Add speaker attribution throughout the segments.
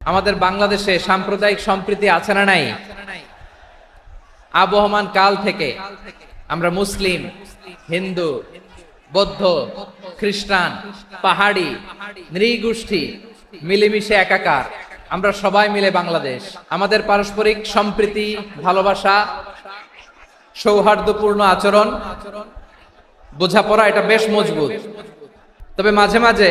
Speaker 1: আমাদের বাংলাদেশে সাম্প্রদায়িক সম্প্রীতি আছে না নাই? আবহমান কাল থেকে আমরা মুসলিম, হিন্দু, বৌদ্ধ, খ্রিস্টান, পাহাড়ি, নৃগোষ্ঠী মিলেমিশে একাকার। আমরা সবাই মিলে বাংলাদেশ। আমাদের পারস্পরিক সম্প্রীতি, ভালোবাসা, সৌহার্দ্যপূর্ণ আচরণ, বোঝাপড়া, এটা বেশ মজবুত। তবে মাঝে মাঝে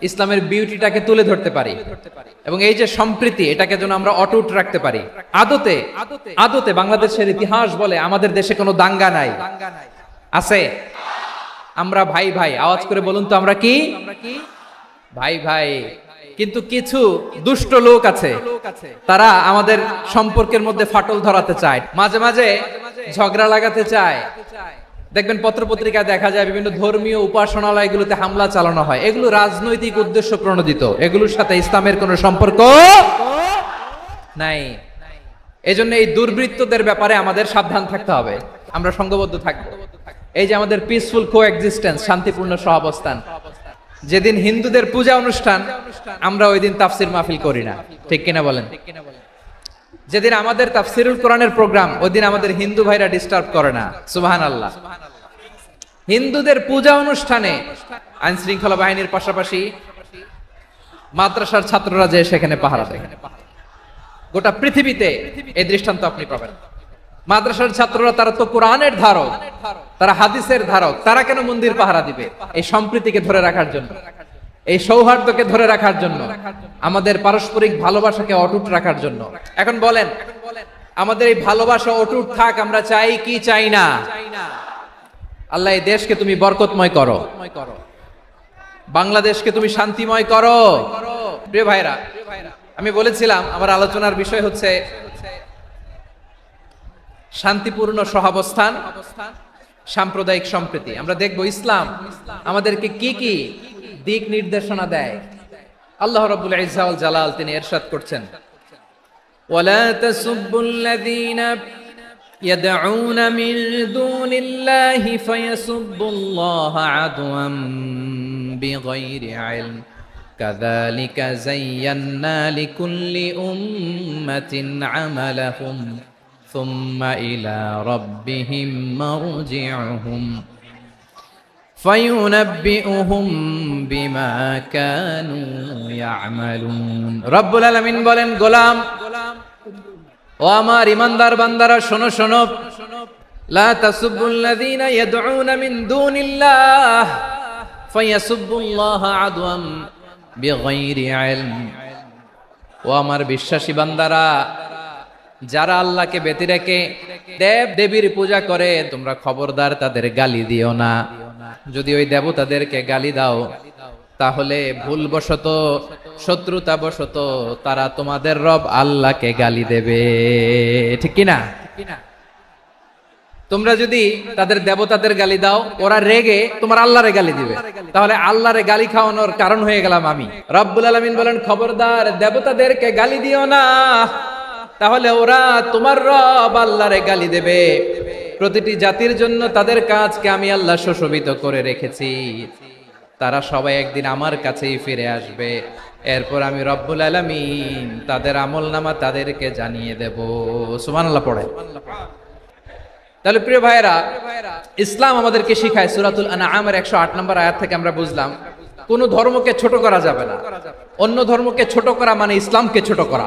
Speaker 1: ইসলামের বিউটিটাকে তুলে ধরতে পারি। এবং এই যে সম্প্রীতি, এটাকে যেন আমরা অটুট রাখতে পারি। আদতে আদতে বাংলাদেশের ইতিহাস বলে আমাদের দেশে কোনো দাঙ্গা নাই। আছে? আমরা ভাই ভাই, আওয়াজ করে বলুন তো আমরা কি? ভাই ভাই। কিন্তু কিছু দুষ্ট লোক আছে। তারা আমাদের সম্পর্কের মধ্যে ফাটল ধরাতে চায়। মাঝে মাঝে ঝগড়া লাগাতে চায়। দেখবেন পত্রপত্রিকায় দেখা যায় বিভিন্ন ধর্মীয় উপাসনালয়গুলোতে হামলা চালানো হয়। এগুলো রাজনৈতিক উদ্দেশ্য প্রণোদিত। এগুলোর সাথে ইসলামের কোনো সম্পর্ক নাই। এজন্য এই দুর্বৃত্তদের ব্যাপারে আমাদের সাবধান থাকতে হবে। আমরা সংঘবদ্ধ থাকব। এই যে আমাদের পিসফুল কো এক্সিস্টেন্স শান্তিপূর্ণ সহাবস্থান। যেদিন হিন্দুদের পূজা অনুষ্ঠান, আমরা ওই দিন তাফসির মাহফিল করি না। ঠিক কিনা বলেন? যেদিন আমাদের তাফসিরুল কোরআনের প্রোগ্রাম ওই দিন আমাদের হিন্দু ভাইরা ডিস্টার্ব করে না। সুবাহান আল্লাহ হিন্দুদের পূজা অনুষ্ঠানে আইন শৃঙ্খলা বাহিনীর পাশাপাশি মাদ্রাসার ছাত্ররা যে সেখানে পাহারা দেয়। গোটা পৃথিবীতে এই দৃষ্টান্ত আপনি পাবেন। মাদ্রাসার ছাত্ররা তারা তো কোরআনের ধারক, তারা হাদিসের ধারক, তারা কেন মন্দির পাহারা দিবে? এই সম্প্রীতিকে ধরে রাখার জন্য। এই সৌহার্দ্যকে ধরে রাখার জন্য, আমাদের পারস্পরিক ভালোবাসাকে অটুট রাখার জন্য। এখন বলেন, আমাদের এই ভালোবাসা অটুট থাক, আমরা চাই কি চাই না? আল্লাহ, এই দেশকে তুমি বরকতময় করো। বাংলাদেশকে তুমি শান্তিময় করো। প্রিয় ভাইরা, আমি বলেছিলাম, আমার আলোচনার বিষয় হচ্ছে শান্তিপূর্ণ সহাবস্থান, সাম্প্রদায়িক সম্প্রীতি। আমরা দেখব ইসলাম আমাদেরকে কি কি দিক নির্দেশনা দেয় আল্লাহ রাব্বুল ইজ্জাউল জালাল তিনি এরশাদ করছেন ওয়ালা তাসুব্বুল্লাযীনা يدعون من دون الله فيسبوا الله عدوا بغير علم كذلك زينا لكل أمة عملهم ثم إلى ربهم مرجعهم ফাইউনাব্বিউহুম বিমা কানু ইয়ামালুন রব্বুল আলামিন বলেন, গোলাম, ও আমার ইমানদার বান্দারা, শোনো শোনো। লা তাসুবুল্লাযীনা ইয়াদউনা মিন দুনিল্লাহ ফায়াসুবুল্লাহা আদওয়ান বিগাইরি ইলম। ও আমার বিশ্বাসী বান্দারা যারা আল্লাহকে ব্যতি রেখে দেব দেবীর পূজা করে, তোমরা খবরদার তাদের গালি দিও না। যদি ওই দেবতাদেরকে গালি দাও, তাহলে ভুলবশত, শত্রুতাবশত তারা তোমাদের রব আল্লাহকে গালি দেবে। ঠিক কিনা? তোমরা যদি তাদের দেবতাদের গালি দাও, ওরা রেগে তোমার আল্লাহরে গালি দিবে। তাহলে আল্লাহরে গালি খাওয়ানোর কারণ হয়ে গেলাম আমি। রব্বুল আলমিন বলেন, খবরদার দেবতাদেরকে গালি দিও না। তাহলে ওরা তোমার রব আল্লাহরে গালি দেবে। প্রতিটি জাতির জন্য তাদের কাজকে আমি আল্লাহ সুশোভিত করে রেখেছি। তারা সবাই একদিন আমার কাছেই ফিরে আসবে। এরপর আমি রব্বুল আলমিন তাদের আমল নামা তাদেরকে জানিয়ে দেব। সুমানাল্লাহ পড়ে। তাহলে প্রিয় ভাইরা ইসলাম আমাদেরকে শিখায় সুরাতুল আনামের একশো আট নম্বর আয়াত থেকে আমরা বুঝলাম, কোন ধর্মকে ছোট করা যাবে না। অন্য ধর্মকে ছোট করা মানে ইসলামকে ছোট করা।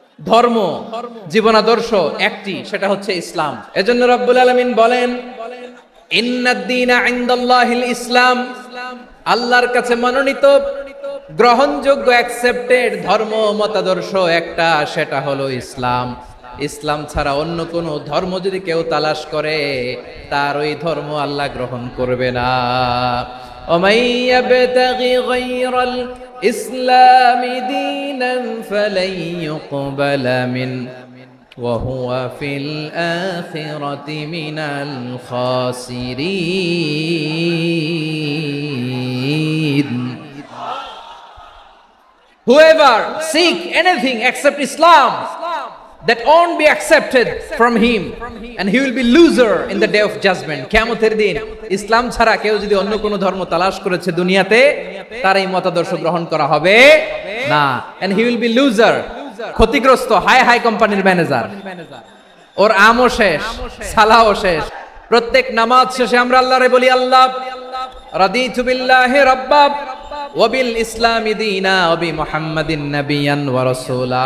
Speaker 1: ধর্ম, জীবনাদর্শ একটি, সেটা হচ্ছে ইসলাম। এজন্য রব্বুল আলমিন বলেন ইসলাম আল্লাহর কাছে মনোনীত, গ্রহণযোগ্য অ্যাকসেপ্টেড ধর্ম, মতাদর্শ একটা, সেটা হলো ইসলাম। ইসলাম ছাড়া অন্য কোন ধর্ম যদি কেউ তালাশ করে, তার ওই ধর্ম আল্লাহ গ্রহণ করবে না। ومن يبتغي غير الإسلام دينا فلن يقبل منه وهو في الآخرة من الخاسرين. Whoever seek anything except Islam that won't be accepted from him, and he will be loser in the day of judgment. কিয়ামতের দিন ইসলাম ছাড়া কেউ যদি অন্য কোনো ধর্ম তালাশ করেছে দুনিয়াতে তার এই মতাদর্শ গ্রহণ করা হবে না। And he will be loser, ক্ষতিগ্রস্ত হাই হাই কোম্পানির ম্যানেজার ওর আমও শেষ, সালাও শেষ। প্রত্যেক নামাজ শেষে আমরা আল্লাহরে বলি, আল্লাহ, রাদিতু বিল্লাহি রাব্বা ওয়া বিল ইসলামি দীনা ওয়া মুহাম্মাদিন নাবিয়ান ওয়া রাসূলা।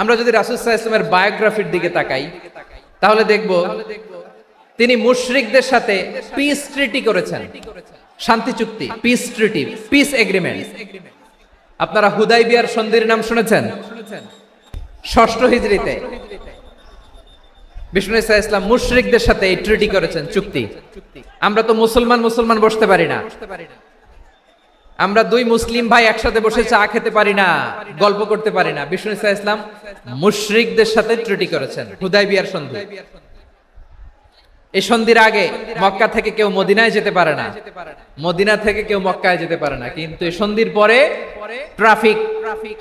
Speaker 1: আমরা যদি রাসুল ইসলামের বায়োগ্রাফির দিকে তাকাই, তাহলে দেখব তিনি মুশরিকদের সাথে পিস ট্রিটি করেছেন। শান্তি চুক্তি পিস ট্রিটি পিস এগ্রিমেন্ট আপনারা হুদাইবিয়ার সন্ধির নাম শুনেছেন? ষষ্ঠ হিজড়িতে। বিষ্ণু ইসা ইসলাম মুশরিকদের সাথে এই ট্রিটি করেছেন, চুক্তি। আমরা তো মুসলমান মুসলমান বসতে পারি না। আমরা দুই মুসলিম ভাই একসাথে বসে চা খেতে পারি না, গল্প করতে পারি না। বিষ্ণু ইসা ইসলাম মুশরিকদের সাথে ট্রিটি করেছেন, হুদাই বিয়ার সন্ধি। এই সন্ধির আগে মক্কা থেকে কেউ মদিনায় যেতে পারে না। মদিনা থেকে কেউ মক্কায় যেতে পারে না। কিন্তু এই সন্ধির পরে ট্রাফিক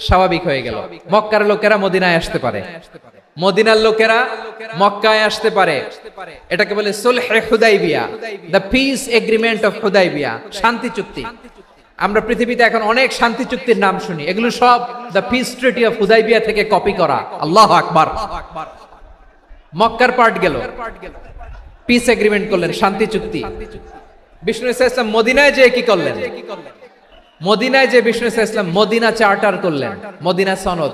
Speaker 1: স্বাভাবিক হয়ে গেল। মক্কার লোকেরা মদিনায় আসতে পারে। মদিনার লোকেরা মক্কায় আসতে পারে। এটাকে বলে সুলহে Hudaibiya the peace agreement of Hudaibiya, শান্তি চুক্তি। আমরা পৃথিবীতে এখন অনেক শান্তি চুক্তির নাম শুনি। এগুলো সব the peace treaty of Hudaibiya থেকে কপি করা। আল্লাহ আকবার। মক্কার পার্ট গেল। পিস এগ্রিমেন্ট করলেন, শান্তি চুক্তি। বিষ্ণু ইসলাম মদিনায় যে কি করলেন? মদিনায় যে বিষ্ণু ইসলাম মদিনা চার্টার করলেন। মদিনা সনদ।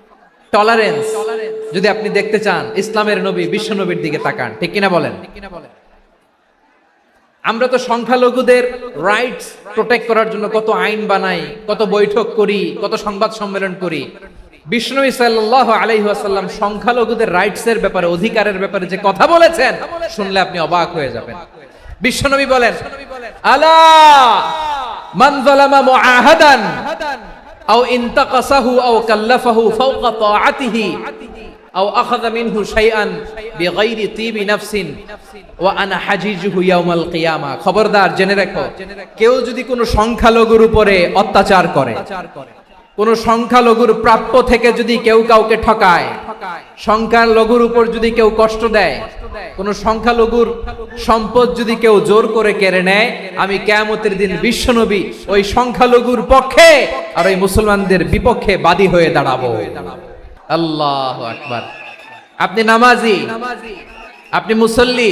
Speaker 1: টলারেন্স যদি আপনি দেখতে চান, ইসলামের নবী, বিশ্ব নবীর দিকে তাকান, ঠিক কিনা বলেন? আমরা তো সংখ্যালঘুদের রাইটস প্রোটেক্ট করার জন্য কত আইন বানাই, কত বৈঠক করি, কত সংবাদ সম্মেলন করি। বিষ্ণু সংখ্যালঘুদের রাইটস এর ব্যাপারে, অধিকারের ব্যাপারে যে কথা বলেছেন, শুনলে আপনি অবাক হয়ে যাবেন। বিশ্বনবী বলেন, আলা মান যালামা মুআহাদান আও ইনতাকাসাহু আও কাল্লাফাহু ফাওকা তাআতিহি, আও আখাযা মিনহু শাইআন বিগাইরি তিবি নাফসিন, ওয়া আনা হাজিজুহু ইয়াউমাল কিয়ামা। খবরদার, জেনে রাখো, কেউ যদি কোনো সংখ্যালঘুর উপরে অত্যাচার করে কোন সংখ্যালঘুর প্রাপ্য থেকে যদি কেউ কাউকে ঠকায় সংখ্যালঘুর উপর যদি কেউ কষ্ট দেয়, কোন সংখ্যালঘুর সম্পদ যদি কেউ জোর করে কেড়ে নেয়, আমি কেয়ামতের দিন বিশ্বনবী ওই সংখ্যালঘুর পক্ষে আর ওই মুসলমানদের বিপক্ষে বাদী হয়ে দাঁড়াবো। আল্লাহ আকবার। আপনি নামাজি? আপনি মুসল্লি?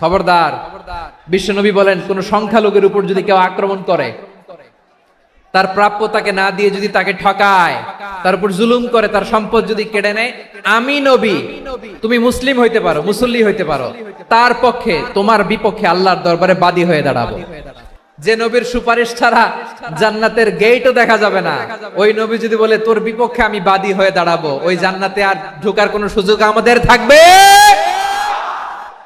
Speaker 1: খবরদার, বিশ্বনবী বলেন, কোন সংখ্যালঘুর উপর যদি কেউ আক্রমণ করে, তার প্রাপ্য তাকে না দিয়ে যদি তাকে ঠকায়, তার উপর জুলুম করে, তার সম্পদ যদি কেড়ে নেয়, আমি নবী, তুমি মুসলিম হইতে পারো, মুসল্লি হইতে পারো, তার পক্ষে, তোমার বিপক্ষে আল্লাহর দরবারে বাদী হয়ে দাঁড়াবো। যে নবীর সুপারিশ ছাড়া জান্নাতের গেটও দেখা যাবে না, ওই নবী যদি বলে, তোর বিপক্ষে আমি বাদী হয়ে দাঁড়াবো, ওই জান্নাতে আর ঢোকার কোনো সুযোগ আমাদের থাকবে?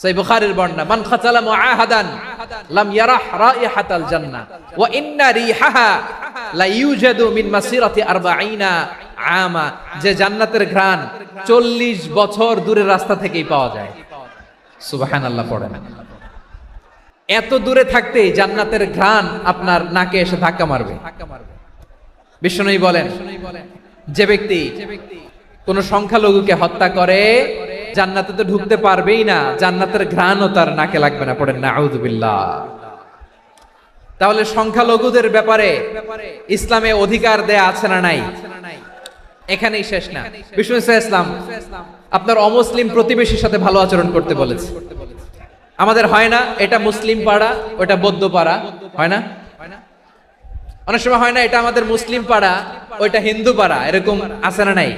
Speaker 1: সেই বর্ণনা, মান খাতালা মুআহাদান লাম ইয়ারাহ রাইহাতাল জান্নাহ, ওয়া ইন্না রিহাহা লা ইউজাদু মিন মাসিরাতি 40 আমা যে জান্নাতের ঘ্রাণ 40 বছর দূরের রাস্তা থেকেই পাওয়া যায়। সুবহানাল্লাহ, পড়েন। এত দূরে থাকতেই জান্নাতের ঘ্রাণ আপনার নাকে এসে ধাক্কা মারবে। বিষ্ণুই বলেন, যে ব্যক্তি কোন সংখ্যালঘুকে হত্যা করে, জান্নাতে তো ঢুকতে পারবেই না। জান্নাতের ঘ্রাণও তার নাকে লাগবে না। পড়েন না আউদুবিল্লাহ তাহলে সংখ্যালঘুদের ব্যাপারে ইসলামে অধিকার দেয়া আছে না নাই? এখানেই শেষ না। বিষ্ণু ইসলাম, আপনার অমুসলিম প্রতিবেশীর সাথে ভালো আচরণ করতে বলেছে। আমাদের হয় না, এটা মুসলিম পাড়া, ওটা বৌদ্ধ পাড়া। হয় না? অনেক সময় হয় না, এটা আমাদের মুসলিম পাড়া, ওইটা হিন্দু পাড়া। এরকম আছে না নাই?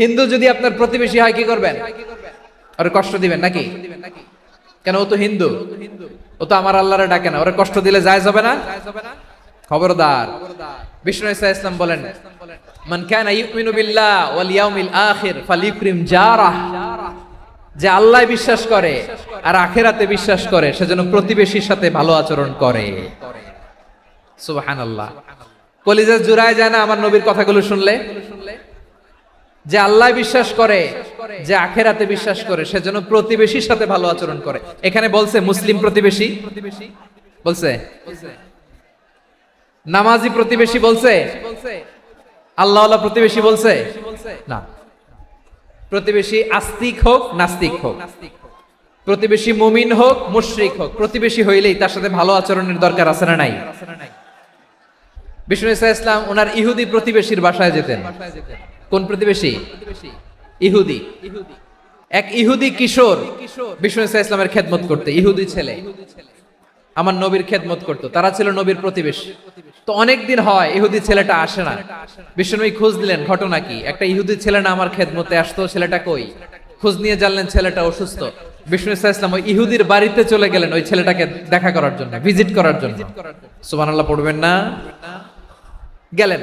Speaker 1: হিন্দু যদি আপনার প্রতিবেশী হয়, কি করবেন? আর কষ্ট দিবেন নাকি? কেন, ও তো হিন্দু। ও তো আমার আল্লাহরে ডাকে না। ওরা কষ্ট দিলে যায় যাবে না? খবরদার। বিষ্ণু ইসা ইসলাম বলেন, মান ইউমিনু বিল্লাহ ওয়াল ইয়াউমিল আখির ফালিউকরিম জারাহ। যে আল্লাহ বিশ্বাস করে আর আখেরাতে বিশ্বাস করে সেজন্য প্রতিবেশীর সাথে ভালো আচরণ করে। সুবহানাল্লাহ। জুড়ায় যায় না আমার নবীর কথাগুলো শুনলে? যে আল্লাহ বিশ্বাস করে, যে আখেরাতে বিশ্বাস করে, সেজন্য প্রতিবেশীর সাথে ভালো আচরণ করে। এখানে বলছে মুসলিম প্রতিবেশী? বলছে। নামাজি প্রতিবেশী বলছে? আল্লাহ প্রতিবেশী বলছে? না। প্রতিবেশী আস্তিক হোক, নাস্তিক হোক। প্রতিবেশী মুমিন হোক, মুশরিক হোক। প্রতিবেশী হইলেই তার সাথে ভালো আচরণের দরকার আছে না নাই? বিষ্ণু ইসা ইসলাম ওনার ইহুদি প্রতিবেশীর বাসায় যেতেন। কোন প্রতিবেশী? ইহুদি। এক ইহুদি কিশোর বিষ্ণু ইসলামের খেদমত করতে, ইহুদি ছেলে। আমার নবীর খেদমত করতো, তারা ছিল নবীর প্রতিবেশী। তো অনেক দিন হয় ইহুদি ছেলেটা আসে না। বিষ্ণুনবী খোঁজ দিলেন ঘটনা কি? একটা ইহুদি ছেলে না আমার খেদমতে আসতো, ছেলেটা কই? খোঁজ নিয়ে জানলেন ছেলেটা অসুস্থ। বিষ্ণু ইসা ইসলাম ওই ইহুদির বাড়িতে চলে গেলেন ওই ছেলেটাকে দেখা করার জন্য, ভিজিট করার জন্য। সুবান আল্লাহ পড়বেন না? গেলেন।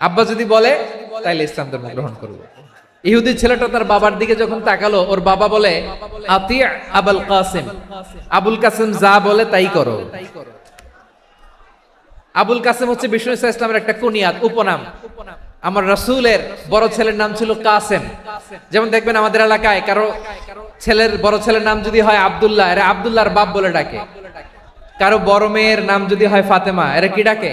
Speaker 1: আব্বা যদি বলে, তাইলে ইসলাম ধর্ম গ্রহণ করব। ইহুদি ছেলেটা তার বাবার দিকে যখন তাকালো, ওর বাবা বলে আবুল কাসিম। আবুল কাসিম যা বলে তাই করো। আবুল কাসিম হচ্ছে বিষ্ণু ইসা ইসলামের একটা কুনিয়াত, উপনাম। আমার রাসূলের বড় ছেলের নাম ছিল কাসেম। যেমন দেখবেন আমাদের এলাকায় কারও ছেলের বড় ছেলের নাম যদি হয় আব্দুল্লাহ, এরা আবদুল্লাহর বাপ বলে ডাকে। কারও বড় মেয়ের নাম যদি হয় ফাতেমা, এরা কি ডাকে?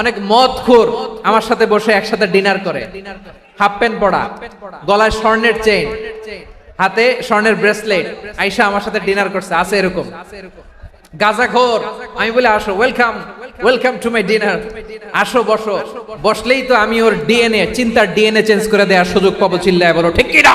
Speaker 1: অনেক মদ খোর আমার সাথে বসে একসাথে ডিনার করে। হাফ প্যান্ট পরা গলায় স্বর্ণের চেইন, হাতে স্বর্ণের ব্রেসলেট। আইসা আমার সাথে ডিনার করছে, আছে এরকম। গাজাখোর আমি বলে, আসো welcome welcome to my dinner আসো, বসো। বসলেই তো আমি ওর ডিএনএ চিন্তার ডিএনএ চেঞ্জ করে দেওয়ার সুযোগ পাবো চিল্লায় বলো, ঠিক কিনা?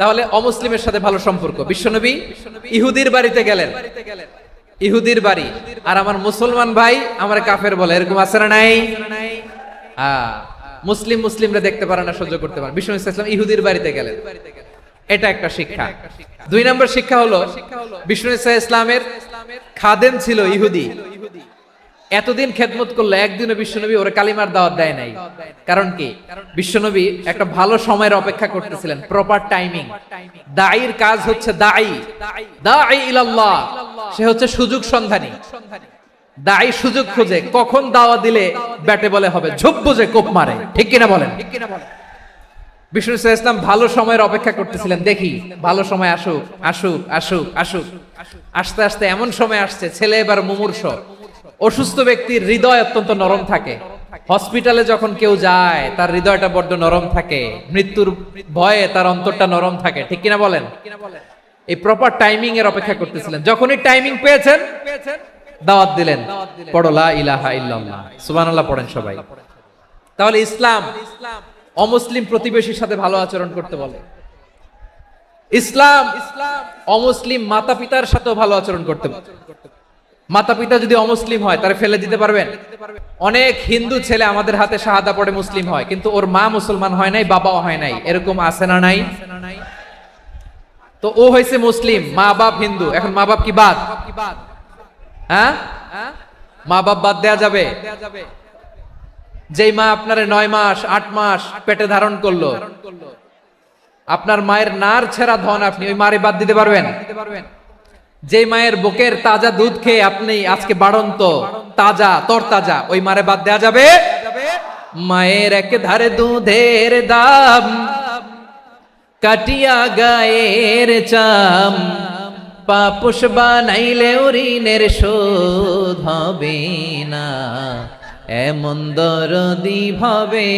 Speaker 1: তাহলে অমুসলিমের সাথে ভালো সম্পর্ক। বিশ্বনবী ইহুদির বাড়িতে গেলেন। ইহুদির বাড়ি। আর আমার মুসলমান ভাই আমার কাফের বলে এরকম আছে না নাই? আহ, মুসলিম মুসলিমরা দেখতে পারে না সহ্য করতে পারে বিষ্ণু ইসলাম ইহুদির বাড়িতে গেলেন। এটা একটা শিক্ষা। দুই নম্বর শিক্ষা হলো বিষ্ণু ইসা ইসলামের খাদেম ছিল ইহুদি। এতদিন খেদমত করল একদিনও বিশ্বনবী ওরে কালিমার দাওয়াত দেয় নাই। কারণ কি? বিশ্বনবী একটা ভালো সময়ের অপেক্ষা করতেছিলেন প্রপার টাইমিং দায়ীর কাজ হচ্ছে দায়ী দায়ী ইলাল্লাহ। সে হচ্ছে সুযোগ সন্ধানী। দায়ী সুযোগ খোঁজে কখন দাওয়া দিলে ব্যাটে বলে হবে, ঝোপ বুঝে কোপ মারে। ঠিক কিনা বলেন? বিষ্ণু ইসলাম ইসলাম ভালো সময়ের অপেক্ষা করতেছিলেন, দেখি, ভালো সময় আসুক আসুক আসুক আসুক। আস্তে আস্তে এমন সময় আসছে, ছেলে এবার মুমূর্ষ। অসুস্থ ব্যক্তির হৃদয় অত্যন্ত নরম থাকে। হসপিটালে যখন কেউ যায়, তার হৃদয়টা বড্ড নরম থাকে। মৃত্যুর ভয়ে তার অন্তরটা নরম থাকে। ঠিক কিনা বলেন? এই প্রপার টাইমিং এর অপেক্ষা করতেছিলেন। যখনই টাইমিং পেয়েছেন, দাওয়াত দিলেন। পড়লা ইলাহা ইল্লাল্লাহ। সুবহানাল্লাহ পড়েন সবাই। তাহলে ইসলাম অমুসলিম প্রতিবেশীর সাথে ভালো আচরণ করতে বলে। ইসলাম অমুসলিম মাতা পিতার সাথেও ভালো আচরণ করতে বলে। মাতা পিতা যদি অমুসলিম হয় তারা ফেলে দিতে পারবেন? অনেক হিন্দু ছেলে আমাদের হাতে শাহাদা পড়ে মুসলিম হয় কিন্তু ওর মা মুসলমান হয় নাই বাবাও হয় নাই। এরকম আছে না নাই? তো ও হয়েছে মুসলিম মা বাপ হিন্দু। এখন মা বাপ কি বাদ? হ্যাঁ? মা বাপ বাদ দেয়া যাবে? যেই মা আপনারে নয় মাস আট মাস পেটে ধারণ করল আপনার মায়ের নার ছেঁড়া ধন আপনি ওই মারে বাদ দিতে পারবেন দিতে পারবেন? যে মায়ের বুকের তাজা দুধ খেয়ে আপনি আজকে বাড়ন্ত, তাজা তর তাজা ওই মারে বাদ দেওয়া যাবে? মায়ের এক ধারে দুধের দাম, কাটিয়া গায়ের চাম, পাপুষ বানাইলে ঋণের শোধ হবে না। এমন দরদি ভাবে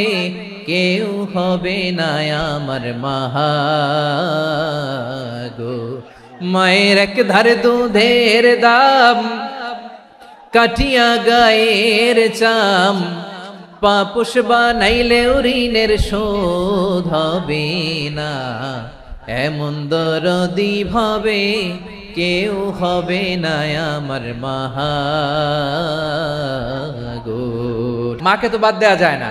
Speaker 1: কেউ হবে না আমার মাহাগো মায়ের এক ধারে দুধের দাম, কাটিয়া গায়ের চাম। পাপুষ বানাইলে ঋণের শোধ হবে না। এমন দরদি ভাবে কেউ হবে না আমার মাহাগো। মাকে তো বাদ দেওয়া যায় না।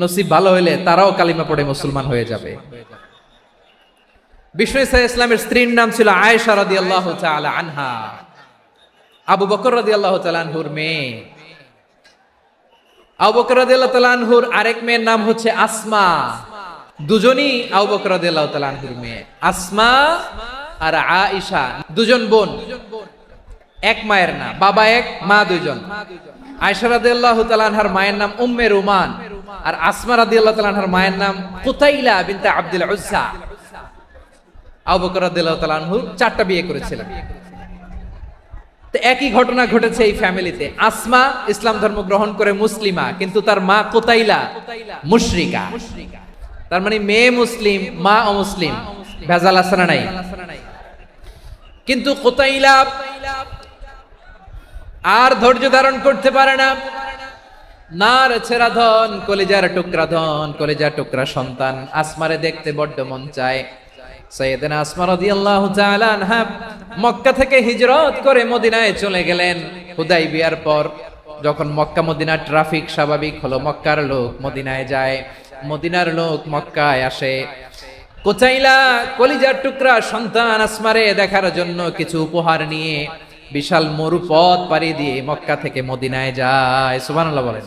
Speaker 1: নসিব ভালো হইলে তারাও কালিমা পড়ে মুসলমান হয়ে যাবে। বিষ্ণু ইসা ইসলামের স্ত্রীর নাম ছিল আয়েশা রাদি আল্লাহ আনহা। আবু বকর রাদি আল্লাহ আনহুর মেয়ে। আবু বকর রাদি আল্লাহ আনহুর আরেক মেয়ের নাম হচ্ছে আসমা। দুজনই আবু বকর রাদি আল্লাহ আনহুর মেয়ে। আসমা আর দুজন বোন। এক মায়ের না বাবা এক, মা দুইজন আয়েশা রাদিয়াল্লাহু তাআলা আনহার মায়ের নাম উম্মে রুমান। আর আসমা তাআলা আনহার মায়ের নাম কুতাইলা বিনতে আব্দুল উজ্জা। আবু তাআলা আনহু চারটা বিয়ে করেছিলেন। তো একই ঘটনা ঘটেছে এই ফ্যামিলিতে। আসমা ইসলাম ধর্ম গ্রহণ করে মুসলিমা, কিন্তু তার মা কোতাইলা মুশরিকা। তার মানে মেয়ে মুসলিম, মা অমুসলিম। ভেজাল আছে না নাই? কিন্তু কোতাইলা আর ধৈর্য ধারণ করতে পারে না। নার ছেড়া ধন, কলেজার টুকরা ধন, কলেজার টুকরা সন্তান। আসমারে দেখতে বড্ড মন চায়। সৈয়দনা আসমা রাদিয়াল্লাহু তাআলা আনহা মক্কা থেকে হিজরত করে মদিনায় চলে গেলেন। হুদাই বিয়ার পর যখন মক্কা মদিনা ট্রাফিক স্বাভাবিক হলো, মক্কার লোক মদিনায় যায়। মদিনার লোক মক্কায় আসে। কোচাইলা কলিজার টুকরা সন্তান আসমারে দেখার জন্য কিছু উপহার নিয়ে বিশাল মরু পথ পাড়ি দিয়ে মক্কা থেকে মদিনায় যায়। সুবানাল্লাহ বলেন।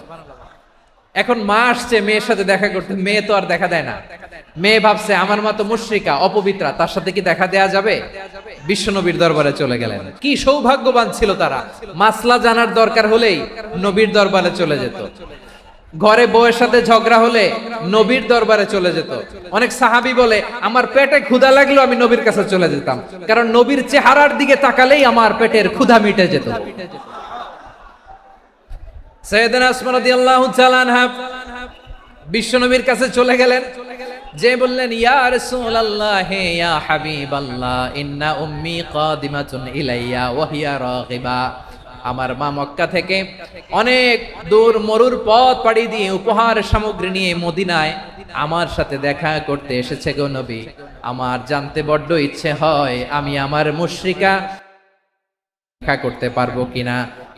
Speaker 1: এখন মা আসছে, মেয়ের সাথে দেখা করতে। মেয়ে তো আর দেখা দেয় না। মেয়ে ভাবছে, আমার মতো মুশ্রিকা, অপবিত্রা, তার সাথে কি দেখা দেয়া যাবে? বিশ্বনবীর দরবারে চলে গেলেন। কি সৌভাগ্যবান ছিল তারা। মাসলা জানার দরকার হলেই নবীর দরবারে চলে যেত। ঘরে বউয়ের সাথে ঝগড়া হলে নবীর দরবারে চলে যেত। অনেক সাহাবি বলে, আমার পেটে ক্ষুধা লাগল, আমি নবীর কাছে চলে যেতাম। কারণ নবীর চেহারার দিকে তাকালেই আমার পেটের ক্ষুধা মিটে যেত। আনহা বিশ্বনবীর কাছে চলে গেলেন। যে বললেন, ইয়া রাসূলুল্লাহ হে ইয়া হাবিবাল্লাহ, ইন্না উম্মি কাদিমাতুন ইলাইয়া, ওয়া হিয়া রাগিবা। আমার মা মক্কা থেকে অনেক দূর মরুর পথ পাড়ি দিয়ে উপহার সামগ্রী নিয়ে মদিনায় আমার সাথে দেখা করতে এসেছে গো নবী। আমার জানতে বড্ড ইচ্ছে হয় আমি আমার মুশ্রিকা দেখা করতে পারব কিনা।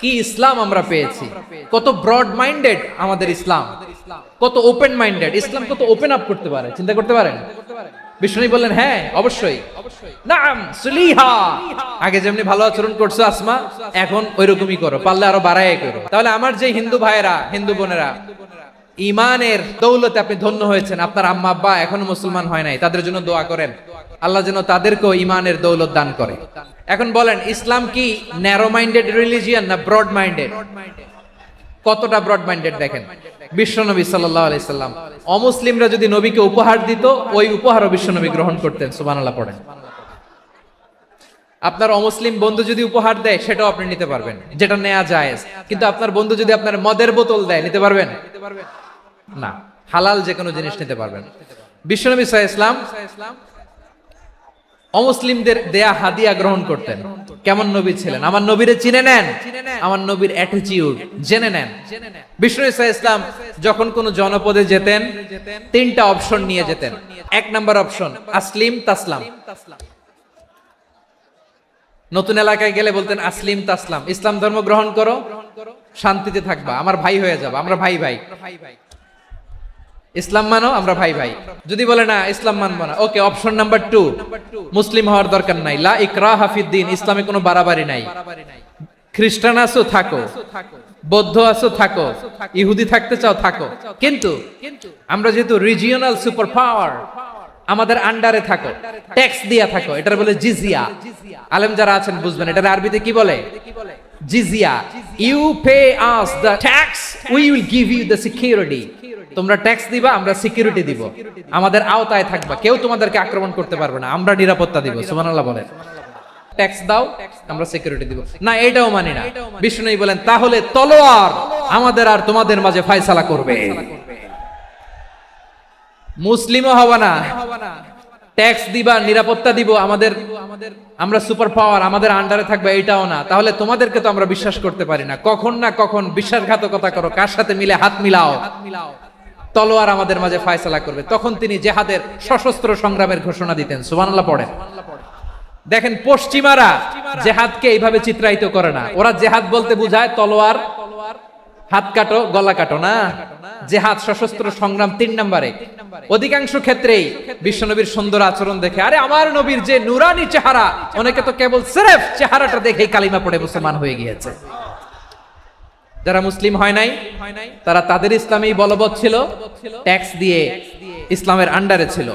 Speaker 1: কি ইসলাম আমরা পেয়েছি? কত ব্রড মাইন্ডেড আমাদের ইসলাম। কত ওপেন মাইন্ডেড ইসলাম কত ওপেন আপ করতে পারে, চিন্তা করতে পারেন? বিষ্ণু বললেন হ্যাঁ অবশ্যই। নাম সুলিহা। আগে যেমনি ভালো আচরণ করছ, আসমা, এখন ওইরকমই করো, পারলে আরও বাড়াই করো। তাহলে আমার যে হিন্দু ভাইয়েরা, হিন্দু বোনেরা ইমানের দৌলতে আপনি ধন্য হয়েছেন, আপনার আম্মা, আব্বা এখনও মুসলমান হয় নাই, তাদের জন্য দোয়া করেন। আল্লাহ যেন তাদেরকেও ইমানের দৌলত দান করে। এখন বলেন, ইসলাম কি ন্যারো মাইন্ডেড রিলিজিয়ান না ব্রড মাইন্ডেড কতটা ব্রড মাইন্ডেড দেখেন? বিশ্বনবী সাল্লাহ আলাইসাল্লাম অমুসলিমরা যদি নবীকে উপহার দিত, ওই উপহারও বিশ্বনবী গ্রহণ করতেন সুবানাল্লাহ পড়েন। আপনার অমুসলিম বন্ধু যদি উপহার দেয়, সেটাও আপনি নিতে পারবেন। যেটা নেওয়া যায় কিন্তু আপনার বন্ধু যদি আপনার মদের বোতল দেয়, নিতে পারবেন? না। হালাল যে কোনো জিনিস নিতে পারবেন। বিশ্বনবী সাহা ইসলাম অমুসলিমদের দেয়া হাদিয়া গ্রহণ করতেন। কেমন নবী ছিলেন? আমার নবীরে চিনে নেন। আমার নবীর অ্যাটিটিউড জেনে নেন। বিষ্ণু ইসা ইসলাম যখন কোন জনপদে যেতেন, তিনটা অপশন নিয়ে যেতেন। এক নাম্বার অপশন আসলিম তাসলাম। নতুন এলাকায় গেলে বলতেন, আসলিম তাসলাম। ইসলাম ধর্ম গ্রহণ করো, শান্তিতে থাকবা। আমার ভাই হয়ে যাবা। আমরা ভাই ভাই। ইসলাম মানো, আমরা ভাই ভাই। যদি বলে না, ইসলাম মানবো না। ওকে অপশন নাম্বার টু মুসলিম হওয়ার দরকার নাই। লা ইকরা হাফিদ্দিন ইসলামে কোনো বাড়াবাড়ি নাই। খ্রিস্টান আছো, থাকো। বৌদ্ধ আছো, থাকো। ইহুদি থাকতে চাও, থাকো। কিন্তু আমরা যেহেতু রিজিওনাল সুপার পাওয়ার আমাদের আন্ডারে থাকো। ট্যাক্স দিয়া থাকো। এটার বলে জিজিয়া আলেম যারা আছেন, বুঝবেন। এটার আরবিতে কি বলে? জিজিয়া you pay us the tax we will give you the security তোমরা ট্যাক্স দিবা, আমরা সিকিউরিটি দিব। আমাদের আওতায় থাকবা। কেউ তোমাদেরকে আক্রমণ করতে পারবে না। আমরা নিরাপত্তা দিব। সুবহানাল্লাহ বলেন। ট্যাক্স দাও, আমরা সিকিউরিটি দিব। না, এটাও মানি না। বিষ্ণু বলেন, তাহলে তলোয়ার আমাদের আর তোমাদের মাঝে ফয়সালা করবে। মুসলিমও হবে না। ট্যাক্স দিবা, নিরাপত্তা দিব, আমাদের আমরা সুপার পাওয়ার, আমাদের আন্ডারে থাকবে এটাও না। তাহলে তোমাদেরকে তো আমরা বিশ্বাস করতে পারি না। কখন না কখন বিশ্বাসঘাতকতা করো, কার সাথে মিলে হাত মিলাও। তলোয়ার আমাদের মাঝে ফয়সালা করবে। তখন তিনি জেহাদের সশস্ত্র সংগ্রামের ঘোষণা দিতেন। সুবহানাল্লাহ পড়েন। দেখেন, পশ্চিমারা জেহাদকে এইভাবে চিত্রায়িত করে না। ওরা জেহাদ বলতে বুঝায় তলোয়ার হাত কাটো, গলা কাটো না? জেহাদ সশস্ত্র সংগ্রাম তিন নম্বরে। অধিকাংশ ক্ষেত্রেই বিশ্বনবীর সুন্দর আচরণ দেখে। আরে আমার নবীর যে নুরানি চেহারা, অনেকে তো কেবল সেরেফ চেহারাটা দেখেই কালিমা পড়ে মুসলমান হয়ে গিয়েছে। যারা মুসলিম হয় নাই, তারা তাদের ইসলামেই বলবৎ ছিল, ট্যাক্স দিয়ে ইসলামের আন্ডারে ছিল।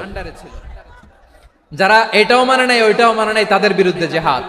Speaker 1: যারা এটাও মানে নাই, ওইটাও মানে নাই, তাদের বিরুদ্ধে জেহাদ।